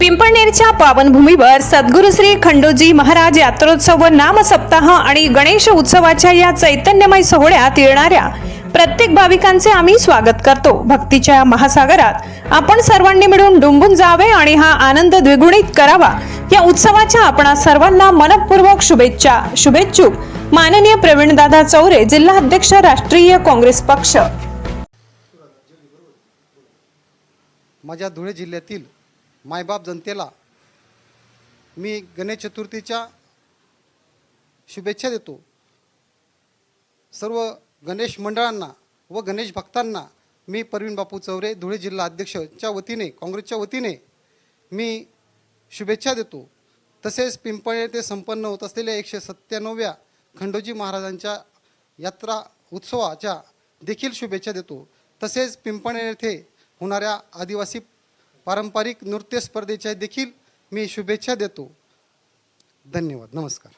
पिंपळनेरच्या पावनभूमीवर सद्गुरु श्री खंडोजी महाराज यात्रोत्सव व नाम सप्ताह आणि गणेश उत्सवाच्या या चैतन्यमय सोहळ्यात येणाऱ्या प्रत्येक भाविकांचे आम्ही स्वागत करतो. भक्तीच्या या महासागरात आपण सर्वांनी मिळून डुंबून जावे आणि हा आनंद द्विगुणित करावा. या उत्सवाच्या आपणा सर्वांना मनपूर्वक शुभेच्छा शुभेच्छुक. माननीय प्रवीणदादा चौरे जिल्हा अध्यक्ष राष्ट्रीय काँग्रेस पक्ष. माझ्या धुळे जिल्ह्यातील मायबाप जनतेला मी गणेश चतुर्थीच्या शुभेच्छा देतो. सर्व गणेश मंडळांना व गणेश भक्तांना मी परवीन बापू चौरे धुळे जिल्हा अध्यक्षच्या वतीने काँग्रेसच्या वतीने मी शुभेच्छा देतो. तसेच पिंपळे येथे संपन्न होत असलेल्या एकशे सत्त्याण्णव्या खंडोजी महाराजांच्या यात्रा उत्सवाच्या देखील शुभेच्छा देतो. तसेच पिंपळे येथे होणाऱ्या आदिवासी पारंपरिक नृत्य स्पर्धेच्या देखील मी शुभेच्छा देतो. धन्यवाद. नमस्कार.